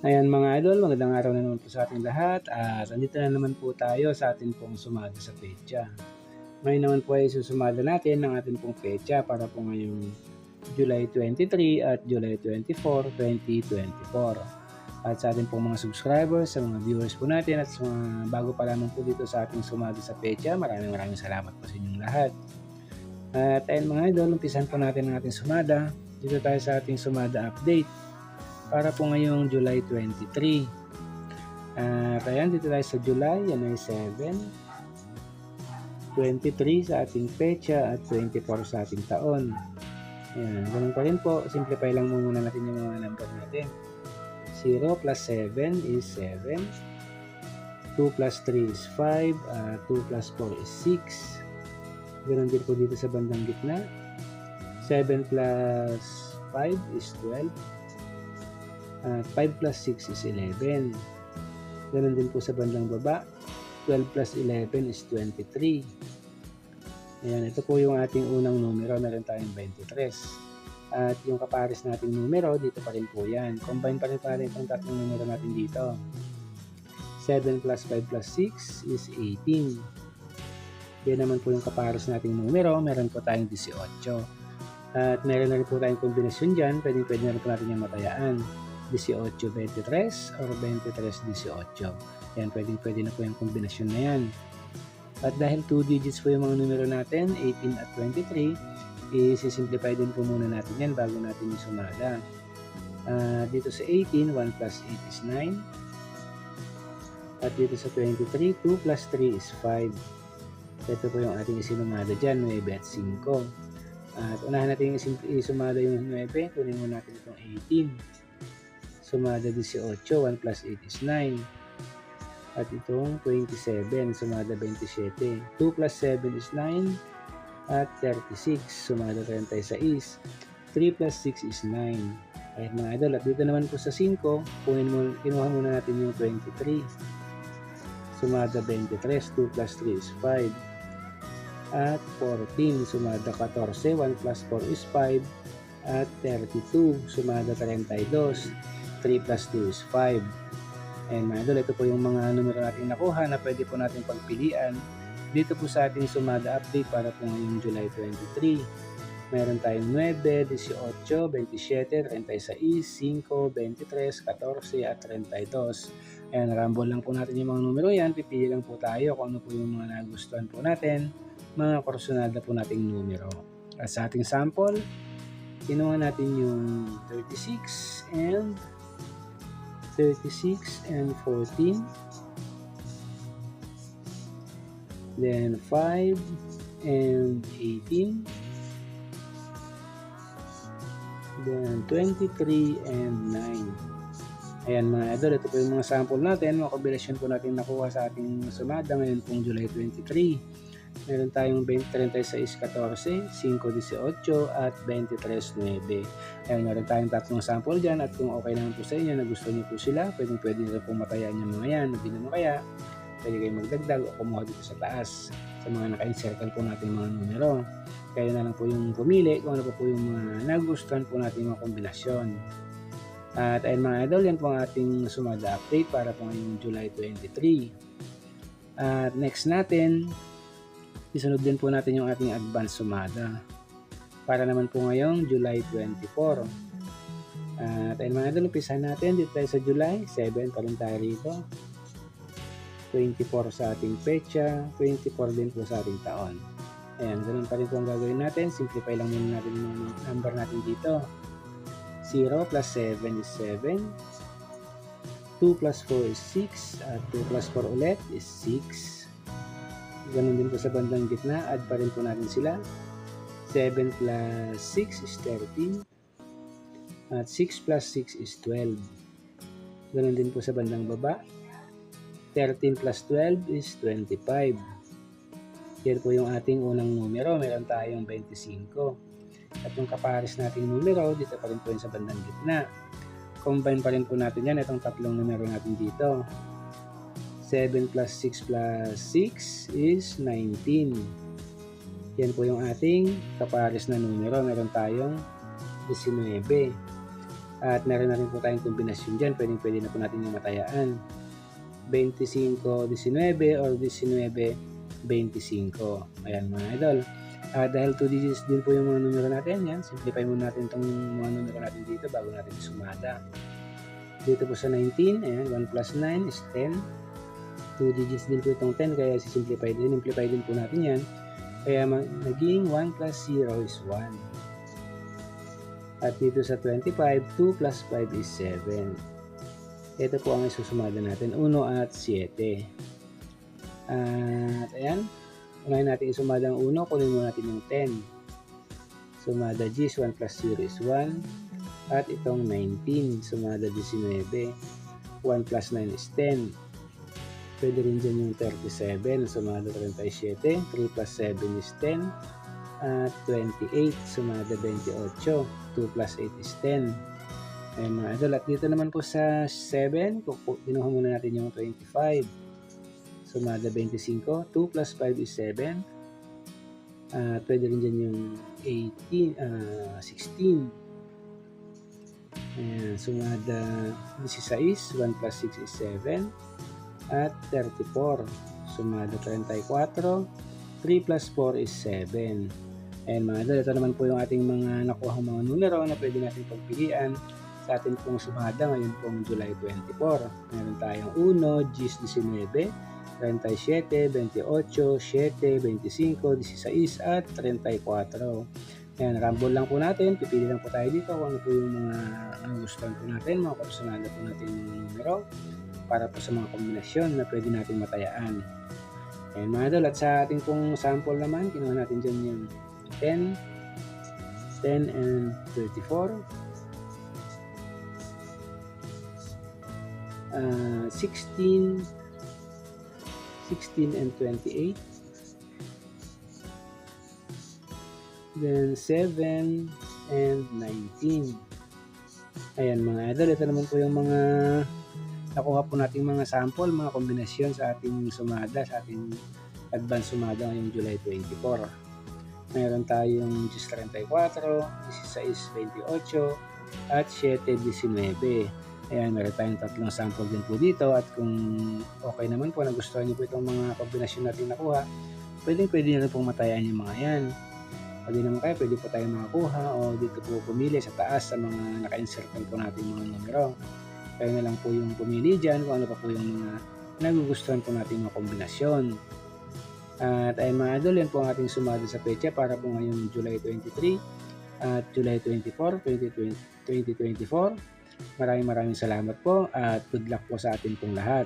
Ayan mga idol, magandang araw na naman po sa ating lahat at andito na naman po tayo sa ating pong sumada sa pecha. Ngayon naman po ay susumada natin ng ating pong pecha para po ngayong July 23 at July 24, 2024. At sa ating pong mga subscribers, sa mga viewers po natin at sa mga bago pa lamang po dito sa ating sumada sa pecha, maraming maraming salamat po sa inyong lahat. At ayun mga idol, umpisan po natin ang ating sumada. Dito tayo sa ating sumada update para po ngayong July 23. At ayan, dito tayo sa July, yan ay 7, 23 sa ating pecha at 24 sa ating taon. Ayan, ganun pa rin po, simplify lang muna natin yung mga number natin. 0 plus 7 is 7, 2 plus 3 is 5, uh, 2 plus 4 is 6. Ganun din po dito sa bandang gitna. 7 plus 5 is 12. At 5 plus 6 is 11. Ganun din po sa bandang baba. 12 plus 11 is 23. Ayan, ito po yung ating unang numero. Meron tayong 23. At yung kapares nating numero, dito pa rin po yan. Combine pa rin pa rin itong tatlong numero natin dito. 7 plus 5 plus 6 is 18. Yan naman po yung kapares nating numero. Meron po tayong 18. At meron na rin po tayong kombinasyon dyan. Pwede, pwede na rin po natin yung matayaan. 18-23 or 23-18. Yan, pwede, pwede na po yung kombinasyon na yan. At dahil 2 digits po yung mga numero natin, 18 at 23, i-simplify din po muna natin yan bago natin yung sumada. Uh, dito sa 18, 1 plus 8 is 9. At dito sa 23, 2 plus 3 is 5. Ito po yung ating isinumada dyan, 9 at 5. At unahan natin isumada yung 9, kunin mo natin itong 18 sumada 18, 1 plus 8 is 9. At itong 27, sumada 27. 2 plus 7 is 9. At 36, sumada 36. 3 plus 6 is 9. Ayan mga idol, at dito naman po sa 5, kunin mo, kinuha muna natin yung 23. Sumada 23, 2 plus 3 is 5. At 14, sumada 14, 1 plus 4 is 5. At 32, sumada 32. 3 plus 2 is 5. And mga idol, ito po yung mga numero natin nakuha na pwede po natin pagpilian dito po sa ating sumada update para po ngayong July 23. Meron tayong 9, 18, 27, 36, 5, 23, 14 at 32. Ayan, rumble lang po natin yung mga numero yan. Pipili lang po tayo kung ano po yung mga nagustuhan po natin, mga kursunada po nating numero. At sa ating sample, kinuha natin yung 36 and 36 and 14 then 5 and 18 then 23 and 9 Ayan mga idol, ito po yung mga sample natin, mga kombinasyon po natin nakuha sa ating sumada ngayon pong July 23 meron tayong 20-36-14, 5-18 at 23-9. Ayan, meron tayong tatlong sample dyan at kung okay naman po sa inyo na gusto niyo po sila, pwede pwede nyo pong matayaan yung mga yan. Hindi naman kaya, pwede kayong magdagdag o kumuha dito sa taas sa mga naka-encircle po natin mga numero. Kaya na lang po yung pumili kung ano po po yung mga nagustuhan po natin mga kombinasyon. At ayun mga idol, yan po ang ating sumada update para po ngayong July 23. At next natin, isunod din po natin yung ating advance sumada. Para naman po ngayong July 24 at ayun mga idol umpisahan natin. Dito tayo sa July 7 pa rin tayo rito. 24 sa ating pecha 24 din po sa ating taon. Ayan ganun pa rin po ang gagawin natin. Simplify lang muna natin yung number natin dito. 0 plus 7 is 7 2 plus 4 is 6 at 2 plus 4 ulit is 6 Ganun din po sa bandang gitna, add pa rin po natin sila. 7 plus 6 is 13. At 6 plus 6 is 12. Ganun din po sa bandang baba. 13 plus 12 is 25. Yan po yung ating unang numero. Meron tayong 25. At yung kapares nating numero, dito pa rin po yun sa bandang gitna. Combine pa rin po natin yan, itong tatlong numero natin dito. 7 plus 6 plus 6 is 19. Yan po yung ating kapares na numero. Meron tayong 19. At meron na rin po tayong kombinasyon dyan. Pwede, pwede na po natin yung matayaan. 25-19 or 19-25. Ayan mga idol. Ah, dahil 2 digits din po yung mga numero natin yan, simplify muna natin itong mga numero natin dito bago natin sumada. Dito po sa 19, ayan, 1 plus 9 is 10. 2 digits din po itong 10, kaya simplify din, simplify din po natin yan. Kaya naging 1 plus 0 is 1. At dito sa 25, 2 plus 5 is 7. Ito po ang isusumada natin, 1 at 7. At ayan, unahin natin isumada ang 1, kunin muna natin yung 10. Sumada G is 1 plus 0 is 1. At itong 19, sumada 19. 1 plus 9 is 10. Pwede rin dyan yung 37, sumada 37. 3 plus 7 is 10. At 28, sumada 28. 2 plus 8 is 10. Ayan mga idol. At dito naman po sa 7, kuku- kinuha muna natin yung 25. Sumada 25. 2 plus 5 is 7. At pwede rin dyan yung 18, ah, 16. Ayan, sumada 16. 1 plus 6 is 7. At 34. Sumada 34. 3 plus 4 is 7. Ayan mga idol, ito naman po yung ating mga nakuha mga numero na pwede natin pagpilian sa ating pong sumada ngayon pong July 24. Meron tayong 1, Gis 19, 37, 28, 7, 25, 16 at 34. Ayan, rumble lang po natin. Pipili lang po tayo dito kung ano po yung mga gustuhan po natin, mga personal po natin yung numero para po sa mga kombinasyon na pwede natin matayaan. Ayan mga idol, at sa ating pong sample naman, kinuha natin dyan yung 10, 10 and 34, uh, 16, 16 and 28, then 7 and 19. Ayan mga idol, ito naman po yung mga nakuha po nating mga sample, mga kombinasyon sa ating sumada, sa ating advance sumada ngayong July 24. Meron tayong 34, 16, 28, at 7, 19. Ayan, meron tayong tatlong sample din po dito at kung okay naman po, nagustuhan niyo po itong mga kombinasyon natin nakuha, pwede pwede na pong matayan yung mga yan. Pwede naman kayo, pwede po tayo makakuha o dito po pumili sa taas sa mga naka-insert po natin mga numero. Kayo na lang po yung pumili dyan kung ano pa po yung mga nagugustuhan po natin mga kombinasyon. At ayun mga idol, yan po ang ating sumada sa pecha para po ngayong July 23 at July 24, 2020, 2024. Maraming maraming salamat po at good luck po sa atin pong lahat.